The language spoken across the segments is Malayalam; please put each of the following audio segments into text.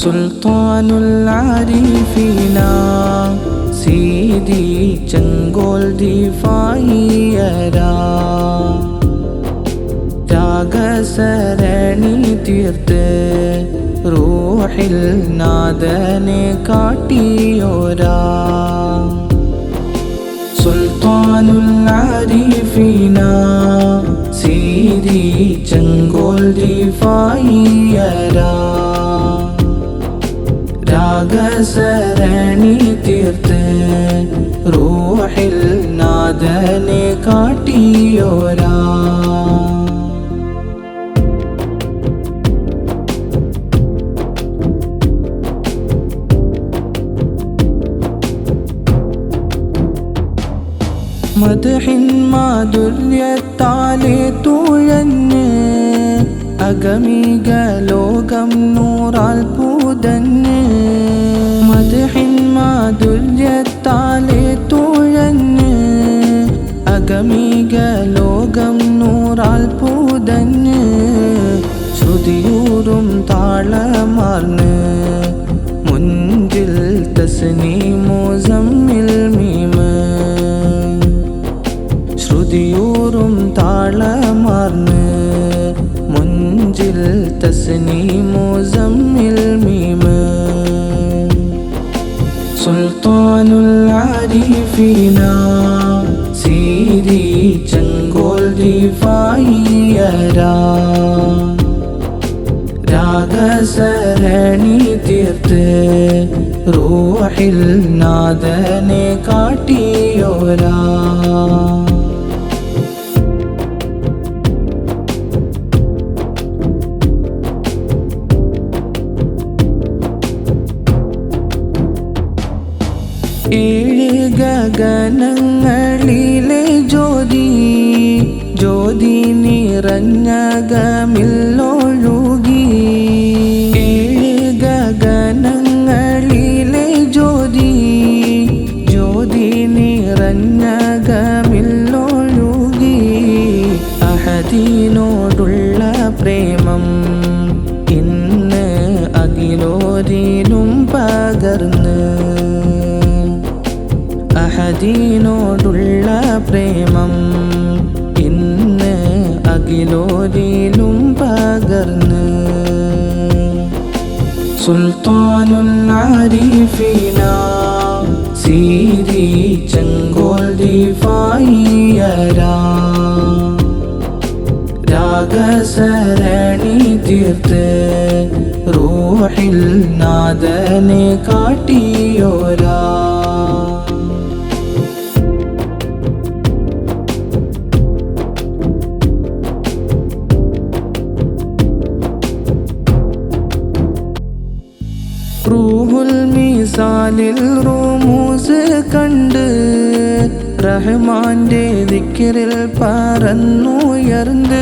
സുൽത്താനുൽ ആരിഫീന സീതി ചെങ്കോൽ ദിഫായിയര. രാഗസരണി തീർത്ത് റൂഹിൽ നാദനെ കാട്ടിയോരാ. സുൽത്താനുൽ ആരിഫീന സീതി ചെങ്കോൽ ദിഫായിയരാ. റൂഹിൽ നാദനെ കാട്ടിയോരാ. മധുഹിൻ മാധുര്യത്താലെ തുഴഞ്ഞ് അഗമിക ലോകം നൂറാൽ പൂതഞ്ഞ് ശ്രുതിയൂറും താളമാർന്ന് മുൻകിൽ തസനി സമ്മിൽ മീമ് ശ്രുതിയൂറും താളമാർന്ന് മുഞ്ചിൽ തസനി സമ്മിൽ മീമ് സുൽത്താനുൽ ആരിഫീന സീരി ചെങ്കോൽ ദിഫായിയരാ. രാഗസരണി തീർത്ത് റൂഹിൽ നാദനെ കാട്ടിയോരാ. ഏഴ് ഗഗനങ്ങളിലെ ജ്യോതി ജ്യോതി നിറഞ്ഞകമില്ലൊഴുകി അഹദീനോടുള്ള പ്രേമം. ഇന്ന് അഖിലോരിലും പകർന്ന് അഹദീനോടുള്ള പ്രേമം. ഇന്ന് അഖിലോരിലും പകർന്ന് സുൽത്താനുൽ ആരിഫീന സീരി ചെങ്കോൽ ദിഫായിയരാ രാഗസരണി തീർത്ത് റൂഹിൽ നാദനെ കാട്ടിയോരാ. റൂഹുൽ മീസാനിൽ റൂമൂസ് കണ്ട് റഹ്മാന്റെ ദിക്കിറിൽ പറന്നുയർന്ന്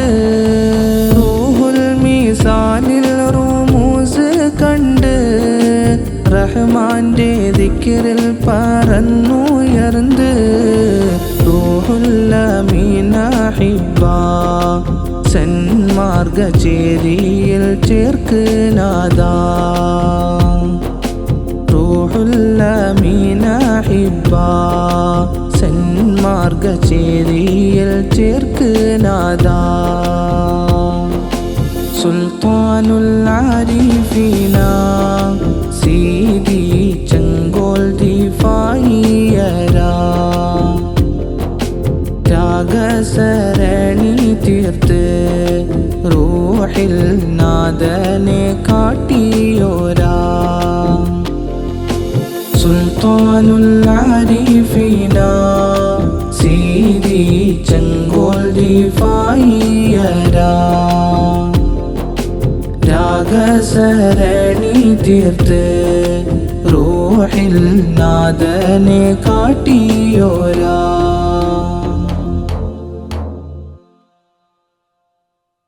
റൂഹുൽ മീസാനിൽ റൂമൂസ് കണ്ട് റഹ്മാന്റെ ദിക്കിറിൽ പറന്നുയർന്ന് റൂഹുല്ലമീനഹിബ സന്മാർഗചേരിയിൽ ചേർക്ക് നാദാ. സന്മാർഗചേരിയിൽ ചേർക്ക് നാദാ. സുൽത്താനുൽ ആരിഫീന സീതി ചെങ്കോൽ ദിഫായിയരാ. രാഗസരണി തീർത്ത് റൂഹിൽ നാദനെ കാട്ടിയോരാ. സുൽത്താനുൽ ആരിഫീന ചെങ്കോൽ ദിഫായിയരാ രാഗസരണി തീർത്ത് റൂഹിൽ നാദനെ കാട്ടിയോരാ.